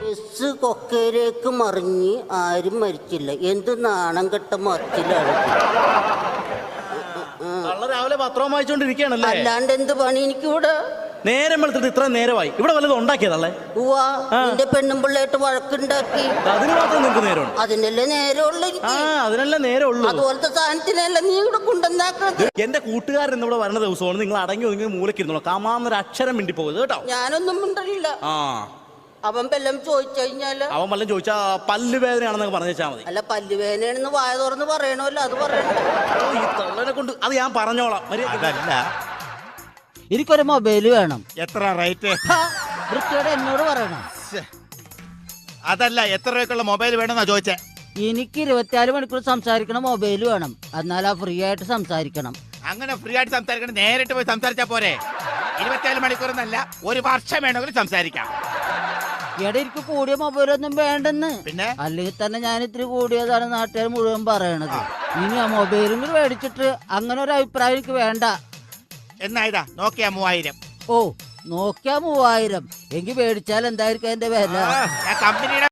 Bus കൊക്കയിലേക്ക് മറിഞ്ഞ് ആരും മരിച്ചില്ല. എന്ത് നാണം കെട്ട മറിച്ചിലാണ് കള്ള രാവിലെ പത്രം വായിച്ചോണ്ടിരിക്കുകയാണല്ലേ? അല്ലാണ്ട് എന്ത് പണി എനിക്കിവിടെ? നേരം വെളുത്തിട്ട് ഇത്ര നേരമായി. ഇവിടെ വല്ലതും ഉണ്ടാക്കിയതല്ലേ ഉവാ. നിന്റെ പെണ്ണും പിള്ളേട്ട് വഴക്കുണ്ടാക്കി. അതിന് മാത്രം നിങ്ങൾക്ക് നേരമുണ്ട്. അതിനല്ലേ നേരമുള്ള അതിനല്ലേ നേരമുള്ളൂ. അതുപോലത്തെ സാധനത്തിനല്ല നീ ഇവിടെ കൊണ്ടുവന്നാക്കുന്നത് എന്റെ കൂട്ടുകാരൻ ഇവിടെ വരുന്ന ദിവസമാണ് നിങ്ങൾ അടങ്ങി ഒതുങ്ങി മൂലക്കിരുന്നോളൂ കാമാന്നൊരു അക്ഷരം മിണ്ടി പോകരുത് കേട്ടോ. ഞാനൊന്നും മിണ്ടലില്ല. ആ. അവൻ വല്ലതും ചോദിച്ചു കഴിഞ്ഞാൽ? അവൻ വല്ലതും ചോദിച്ചാ പല്ല് വേദനയാണെന്നൊക്കെ പറഞ്ഞു വെച്ചാൽ മതി. അല്ല പല്ലുവേദനയാണെന്ന് വായ തുറന്ന് പറയണമല്ലോ അത് പറയണ്ട. ഓ, ഈ തള്ളനെ കൊണ്ട് അത് ഞാൻ പറഞ്ഞോളാം. മര്യാദയ്ക്ക് അതല്ല. എനിക്കൊരു മൊബൈൽ വേണം. എത്ര റേറ്റ്? വൃത്തിയോടെ എന്നോട് പറയണം. അതല്ല എത്ര രൂപയ്ക്കുള്ള മൊബൈൽ വേണമെന്നാ ചോദിച്ചേ? എനിക്ക് ഇരുപത്തിനാല് മണിക്കൂർ സംസാരിക്കണ മൊബൈൽ വേണം. എന്നാലാ ഫ്രീ ആയിട്ട് സംസാരിക്കണം. അങ്ങനെ ഫ്രീ ആയിട്ട് സംസാരിക്കണം നേരിട്ട് പോയി സംസാരിച്ചാ പോരെ. ഇരുപത്തിനാല് മണിക്കൂർ എന്നല്ല ഒരു വർഷം വേണമെങ്കിൽ സംസാരിക്കാം. എടാ എനിക്ക് കൂടിയ മൊബൈലൊന്നും വേണ്ടെന്ന്. പിന്നെ? അല്ലെങ്കിൽ തന്നെ ഞാൻ ഇത്തിരി കൂടിയതാണ് നാട്ടുകാർ മുഴുവൻ പറയണത്. ഇനി ആ മൊബൈലും കൂടി മേടിച്ചിട്ട് അങ്ങനെ ഒരു അഭിപ്രായം എനിക്ക് വേണ്ട. എന്നായതാ? നോക്കിയാ മൂവായിരം. ഓ നോക്കിയാ മൂവായിരം. എങ്കിൽ മേടിച്ചാൽ എന്തായിരിക്കും അതിന്റെ വില? കമ്പനിയുടെ